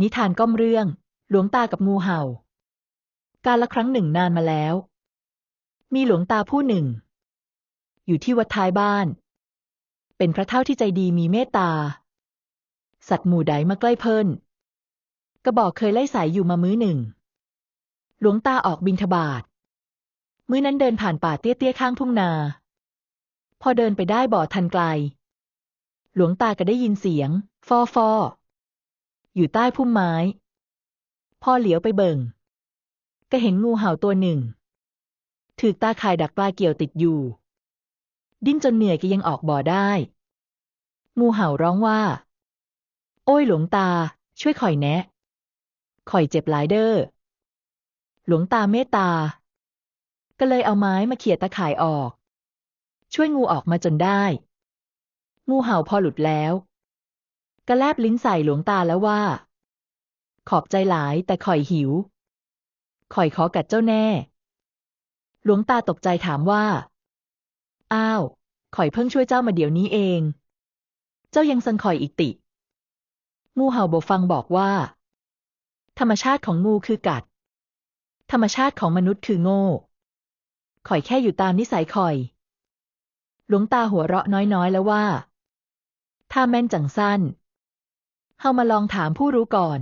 นิทานก้อมเรื่อง หลวงตากับงูเห่า การละครั้งหนึ่งนานมาแล้ว มีหลวงตาผู้หนึ่ง อยู่ที่วัดท้ายบ้าน เป็นพระเท่าที่ใจดีมีเมตตา สัตว์หมู่ใดมาใกล้เพิ่นกระบอกเคยไล่สายอยู่มามื้อหนึ่ง หลวงตาออกบิณฑบาตมื้อนั้นเดินผ่านป่าเตี้ยๆข้างทุ่งนา พอเดินไปได้บ่อทันไกล หลวงตาก็ได้ยินเสียง ฟอฟอ อยู่ใต้พุ่มไม้ พอเหลียวไปเบิ่ง ก็เห็นงูเห่าตัวหนึ่ง ถือตาข่ายดักปลาเกี่ยวติดอยู่ ดิ้นจนเหนื่อยก็ยังออกบ่อได้ งูเห่าร้องว่า โอ้ยหลวงตา ช่วยข่อยแนะข่อยเจ็บหลายเด้อ หลวงตาเมตตา ก็เลยเอาไม้มาเขี่ยตาข่ายออก ช่วยงูออกมาจนได้ งูเห่าพอหลุดแล้ว ก็แลบลิ้นใส่หลวงตาแล้วว่า ขอบใจหลายแต่ข่อยหิว ข่อยขอกัดเจ้าแน่ หลวงตาตกใจถามว่า อ้าว ข่อยเพิ่งช่วยเจ้ามาเดี๋ยวนี้เอง เจ้ายังสันข่อยอีกติ งูเห่าบฟังบอกว่า ธรรมชาติของงูคือกัด ธรรมชาติของมนุษย์คือโง่ ข่อยแค่อยู่ตามนิสัยข่อย หลวงตาหัวเราะน้อยๆแล้วว่าถ้าแม่นจังสั้น เฮามาลองถามผู้รู้ก่อน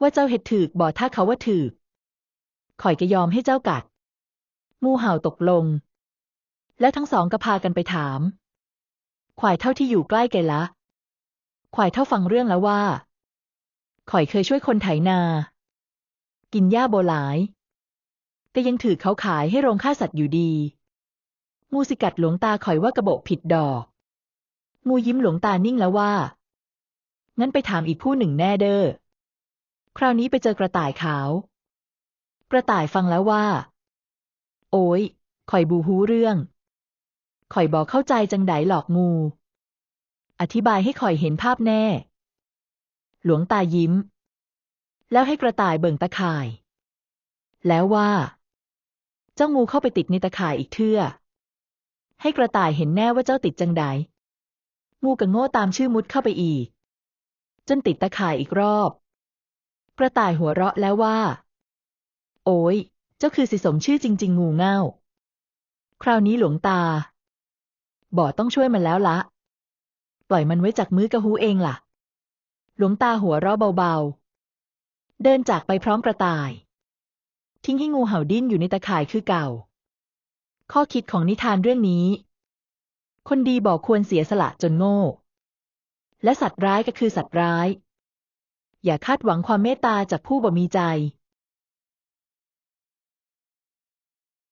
ว่าเจ้าเห็ดถืกบอกถ้าเขาว่าถืกข่อยก็ยอมให้เจ้ากัด งูเห่าตกลง แล้วทั้งสองก็พากันไปถามขวายเท่าที่อยู่ใกล้แกละขวายเท่าฟังเรื่องแล้วว่า ข่อยเคยช่วยคนไถนา กินหญ้าโบหลาย แต่ยังถือเขาขายให้โรงฆ่าสัตว์อยู่ดี งูสิกัดหลวงตาข่อยว่ากระโบกผิดดอก งูยิ้มหลวงตานิ่งแล้วว่า งั้นไปถามอีกผู้หนึ่งแน่เด้อ คราวนี้ไปเจอกระต่ายขาว กระต่ายฟังแล้วว่า โอ้ยข่อยบูฮู้เรื่อง ข่อยบอกเข้าใจจังไดหลอกงู อธิบายให้ข่อยเห็นภาพแน่ หลวงตายิ้ม แล้วให้กระต่ายเบิ่งตะข่าย แล้วว่า เจ้างูเข้าไปติดในตะข่ายอีกเทื่อ ให้กระต่ายเห็นแน่ว่าเจ้าติดจังไดงูกับโง่ตามชื่อมุดเข้าไปอีก จนติดตะข่ายอีกรอบ กระต่ายหัวเราะแล้วว่า โอ้ยเจ้าคือสิสมชื่อจริง ๆ งูเง่า คราวนี้หลวงตา บ่ต้องช่วยมันแล้วละ ปล่อยมันไว้จากมือกระหูเองล่ะ หลวงตาหัวเราะเบาๆ เดินจากไปพร้อมกระต่าย ทิ้งให้งูเห่าดิ้นอยู่ในตะข่ายคือเก่า ข้อคิดของนิทานเรื่องนี้ คนดีบอกควรเสียสละจนโง่ และสัตว์ร้ายก็คือสัตว์ร้าย อย่าคาดหวังความเมตตาจากผู้บ่มีใจ